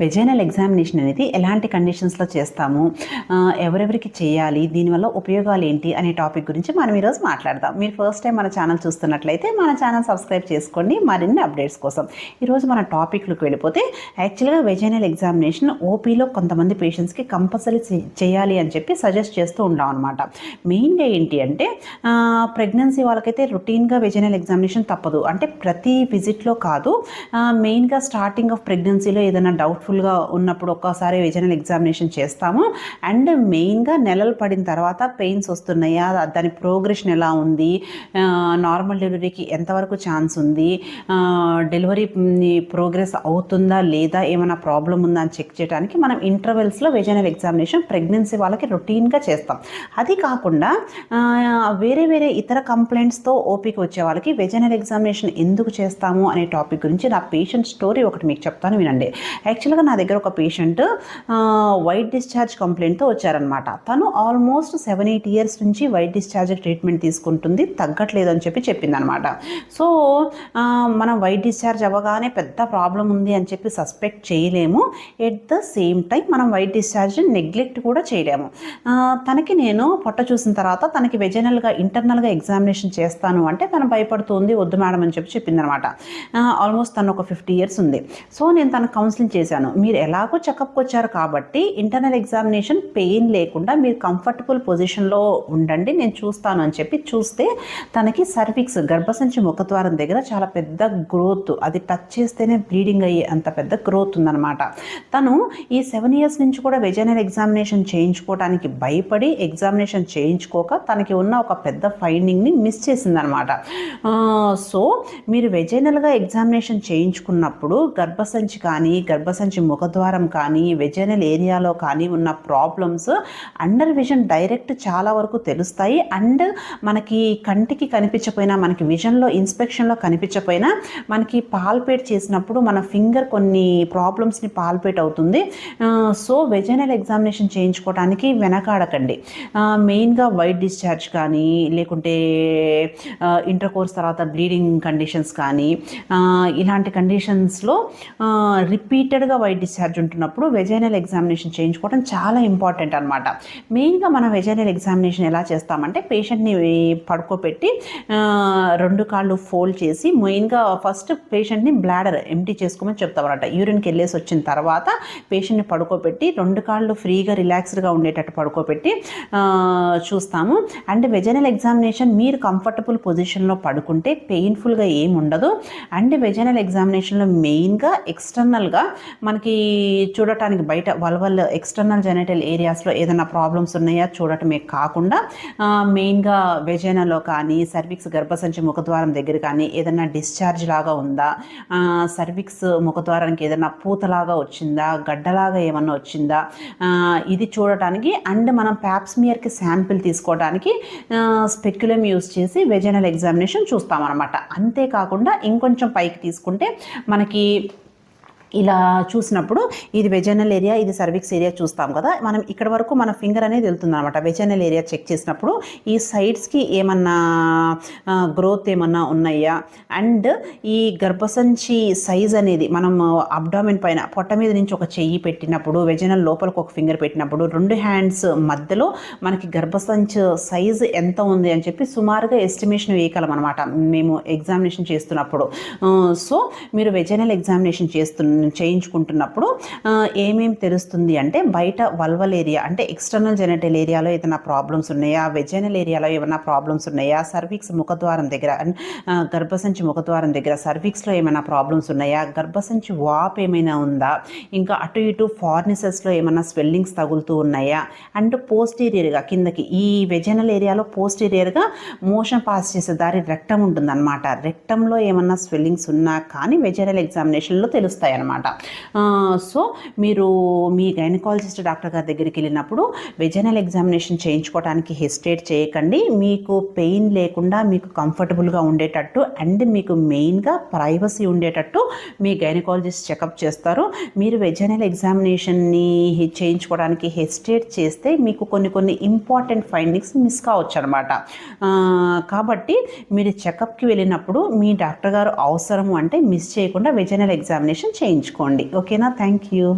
Vaginal examination అనేది ఎలాంటి కండిషన్స్లో చేస్తాము? ఎవరెవరికి చేయాలి? దీనివల్ల ఉపయోగాలు ఏంటి? అనే టాపిక్ గురించి మనం ఈరోజు మాట్లాడదాం. మీరు ఫస్ట్ టైం మన ఛానల్ చూస్తున్నట్లయితే మన ఛానల్ సబ్స్క్రైబ్ చేసుకోండి. మరిన్ని అప్డేట్స్ కోసం. ఈరోజు మన టాపిక్లకు వెళ్ళిపోతే యాక్చువల్గా వెజైనల్ ఎగ్జామినేషన్ ఓపీలో కొంతమంది పేషెంట్స్కి కంపల్సరీ చేయాలి అని చెప్పి సజెస్ట్ చేస్తూ ఉంటాం అనమాట మెయిన్గా ఏంటి అంటే ప్రెగ్నెన్సీ వాళ్ళకైతే రొటీన్గా వెజైనల్ ఎగ్జామినేషన్ తప్పదు. అంటే ప్రతి విజిట్లో కాదు మెయిన్గా స్టార్టింగ్ ఆఫ్ ప్రెగ్నెన్సీలో ఏదైనా డౌట్ డౌట్ఫుల్గా ఉన్నప్పుడు ఒక్కసారి విజనల్ ఎగ్జామినేషన్ చేస్తాము. అండ్ మెయిన్గా నెలలు పడిన తర్వాత పెయిన్స్ వస్తున్నాయా? దాని ప్రోగ్రెషన్ ఎలా ఉంది? నార్మల్ డెలివరీకి ఎంతవరకు ఛాన్స్ ఉంది? డెలివరీ ప్రోగ్రెస్ అవుతుందా లేదా? ఏమైనా ప్రాబ్లం ఉందా అని చెక్ చేయడానికి మనం ఇంటర్వెల్స్లో వెజనల్ ఎగ్జామినేషన్ ప్రెగ్నెన్సీ వాళ్ళకి రొటీన్గా చేస్తాం. అది కాకుండా వేరే వేరే ఇతర కంప్లైంట్స్తో ఓపీకి వచ్చే వాళ్ళకి వెజనల్ ఎగ్జామినేషన్ ఎందుకు చేస్తాము అనే టాపిక్ గురించి నా పేషెంట్ స్టోరీ ఒకటి మీకు చెప్తాను వినండి. యాక్చువల్గా నా దగ్గర ఒక పేషెంట్ వైట్ డిశ్చార్జ్ కంప్లైంట్తో వచ్చారనమాట తను ఆల్మోస్ట్ సెవెన్ ఎయిట్ ఇయర్స్ నుంచి వైట్ డిశ్చార్జ్ ట్రీట్మెంట్ తీసుకుంటుంది తగ్గట్లేదు అని చెప్పి చెప్పిందనమాట సో మనం వైట్ డిశ్చార్జ్ అవ్వగానే పెద్ద ప్రాబ్లం ఉంది అని చెప్పి సస్పెక్ట్ చేయలేము. ఎట్ ద సేమ్ టైం మనం వైట్ డిశ్చార్జ్ నెగ్లెక్ట్ కూడా చేయలేము. తనకి నేను పొట్ట చూసిన తర్వాత తనకి వెజనల్గా ఇంటర్నల్గా ఎగ్జామినేషన్ చేస్తాను అంటే తను భయపడుతుంది వద్దు మేడం అని చెప్పి చెప్పిందనమాట ఆల్మోస్ట్ తను ఒక ఫిఫ్టీ ఇయర్స్ ఉంది. సో నేను తనకు కౌన్సిలింగ్ చేశాను. మీరు ఎలాగో చెకప్కి వచ్చారు కాబట్టి ఇంటర్నల్ ఎగ్జామినేషన్ పెయిన్ లేకుండా మీరు కంఫర్టబుల్ పొజిషన్లో ఉండండి నేను చూస్తాను అని చెప్పి చూస్తే తనకి సర్విక్స్ గర్భసంచి ముఖద్వారం దగ్గర చాలా పెద్ద గ్రోత్ అది టచ్ చేస్తేనే బ్లీడింగ్ అయ్యే అంత పెద్ద గ్రోత్ ఉందన్నమాట. తను ఈ సెవెన్ ఇయర్స్ నుంచి కూడా వెజనల్ ఎగ్జామినేషన్ చేయించుకోవడానికి భయపడి ఎగ్జామినేషన్ చేయించుకోక తనకి ఉన్న ఒక పెద్ద ఫైండింగ్ని మిస్ చేసిందనమాట సో మీరు వెజైనల్గా ఎగ్జామినేషన్ చేయించుకున్నప్పుడు గర్భసంచి కానీ గర్భసంచి ముఖద్వారం కానీ వెజైనల్ ఏరియాలో కానీ ఉన్న ప్రాబ్లమ్స్ అండర్ విజన్ డైరెక్ట్ చాలా వరకు తెలుస్తాయి. అండ్ మనకి కంటికి కనిపించకపోయినా మనకి విజన్లో ఇన్స్పెక్షన్లో కనిపించకపోయినా మనకి పాల్పేట్ చేసినప్పుడు మన ఫింగర్ కొన్ని ప్రాబ్లమ్స్ని పాల్పేట్ అవుతుంది. సో వెజనల్ ఎగ్జామినేషన్ చేయించుకోవడానికి వెనకాడకండి. మెయిన్గా వైట్ డిశ్చార్జ్ కానీ లేకుంటే ఇంటర్ కోర్స్ తర్వాత బ్లీడింగ్ కండిషన్స్ కానీ ఇలాంటి కండిషన్స్లో రిపీటెడ్గా వైట్ డిశ్చార్జ్ ఉంటున్నప్పుడు వెజైనల్ ఎగ్జామినేషన్ చేయించుకోవడం చాలా ఇంపార్టెంట్ అనమాట మెయిన్గా మనం వెజైనల్ ఎగ్జామినేషన్ ఎలా చేస్తామంటే పేషెంట్ని పడుకోబెట్టి రెండు కాళ్ళు ఫోల్డ్ చేసి మెయిన్గా ఫస్ట్ పేషెంట్ని బ్లాడర్ ఎంటీ చేసుకోమని చెప్తామన్నమాట. యూరిన్కి వెళ్ళేసి వచ్చిన తర్వాత పేషెంట్ని పడుకోబెట్టి రెండు కాళ్ళు ఫ్రీగా రిలాక్స్డ్గా ఉండేటట్టు పడుకోబెట్టి చూస్తాము. అండ్ వెజైనల్ ఎగ్జామినేషన్ మీరు కంఫర్టబుల్ పొజిషన్లో పడుకుంటే పెయిన్ఫుల్గా ఏమి ఉండదు. అండ్ వెజైనల్ ఎగ్జామినేషన్లో మెయిన్గా ఎక్స్టర్నల్గా మనకి చూడటానికి బయట వల్వల్ ఎక్స్టర్నల్ జెనటల్ ఏరియాస్లో ఏదైనా ప్రాబ్లమ్స్ ఉన్నాయా చూడటమే కాకుండా మెయిన్గా వెజైనాలో కానీ సర్విక్స్ గర్భసంచి ముఖద్వారం దగ్గర కానీ ఏదైనా డిశ్చార్జ్ లాగా ఉందా? సర్విక్స్ ముఖద్వారానికి ఏదైనా పూతలాగా వచ్చిందా? గడ్డలాగా ఏమన్నా వచ్చిందా? ఇది చూడటానికి అండ్ మనం ప్యాప్స్మియర్కి శాంపిల్ తీసుకోవడానికి స్పెక్యులం యూస్ చేసి వెజైనల్ ఎగ్జామినేషన్ చూస్తామన్నమాట. అంతేకాకుండా ఇంకొంచెం పైకి తీసుకుంటే మనకి ఇలా చూసినప్పుడు ఇది వెజనల్ ఏరియా ఇది సర్విక్స్ ఏరియా చూస్తాం కదా. మనం ఇక్కడ వరకు మన ఫింగర్ అనేది వెళ్తుంది అనమాట వెజనల్ ఏరియా చెక్ చేసినప్పుడు ఈ సైడ్స్కి ఏమన్నా గ్రోత్ ఏమన్నా ఉన్నాయా? అండ్ ఈ గర్భసంచి సైజ్ అనేది మనం అబ్డామిన్ పైన పొట్ట మీద నుంచి ఒక చెయ్యి పెట్టినప్పుడు వెజనల్ లోపలికి ఒక ఫింగర్ పెట్టినప్పుడు రెండు హ్యాండ్స్ మధ్యలో మనకి గర్భసంచి సైజ్ ఎంత ఉంది అని చెప్పి సుమారుగా ఎస్టిమేషన్ వేయగలం అనమాట మేము ఎగ్జామినేషన్ చేస్తున్నప్పుడు. సో మీరు వెజనల్ ఎగ్జామినేషన్ చేస్తున్న చేయించుకుంటున్నప్పుడు ఏమేమి ఏమేం తెలుస్తుంది అంటే బయట వల్వల్ ఏరియా అంటే ఎక్స్టర్నల్ జెనటల్ ఏరియాలో ఏదైనా ప్రాబ్లమ్స్ ఉన్నాయా? వెజైనల్ ఏరియాలో ఏమైనా ప్రాబ్లమ్స్ ఉన్నాయా? సర్విక్స్ ముఖద్వారం దగ్గర గర్భసంచి ముఖద్వారం దగ్గర సర్విక్స్లో ఏమైనా ప్రాబ్లమ్స్ ఉన్నాయా? గర్భసంచి వాప్ ఏమైనా ఉందా? ఇంకా అటు ఇటు ఫార్నిసెస్లో ఏమైనా స్వెల్లింగ్స్ తగులుతూ ఉన్నాయా? అండ్ పోస్టీరియర్గా కిందకి ఈ వెజనల్ ఏరియాలో పోస్టీరియర్గా మోషన్ పాస్ చేసే దారి రెక్టం ఉంటుందన్నమాట. రెక్టంలో ఏమన్నా స్వెల్లింగ్స్ ఉన్నా కానీ వెజనల్ ఎగ్జామినేషన్లో తెలుస్తాయి అన్నమాట సో మీరు మీ గైనకాలజిస్ట్ డాక్టర్ గారి దగ్గరికి వెళ్ళినప్పుడు వెజనల్ ఎగ్జామినేషన్ చేయించుకోవడానికి హెసిటేట్ చేయకండి. మీకు పెయిన్ లేకుండా మీకు కంఫర్టబుల్గా ఉండేటట్టు అండ్ మీకు మెయిన్గా ప్రైవసీ ఉండేటట్టు మీ గైనకాలజిస్ట్ చెకప్ చేస్తారు. మీరు వెజనల్ ఎగ్జామినేషన్ని చేయించుకోవడానికి హెసిటేట్ చేస్తే మీకు కొన్ని కొన్ని ఇంపార్టెంట్ ఫైండింగ్స్ మిస్ కావచ్చు అనమాట కాబట్టి మీరు చెకప్కి వెళ్ళినప్పుడు మీ డాక్టర్ గారు అవసరము అంటే మిస్ చేయకుండా వెజనల్ ఎగ్జామినేషన్ చేయించుకోండి ఓకేనా? Thank you.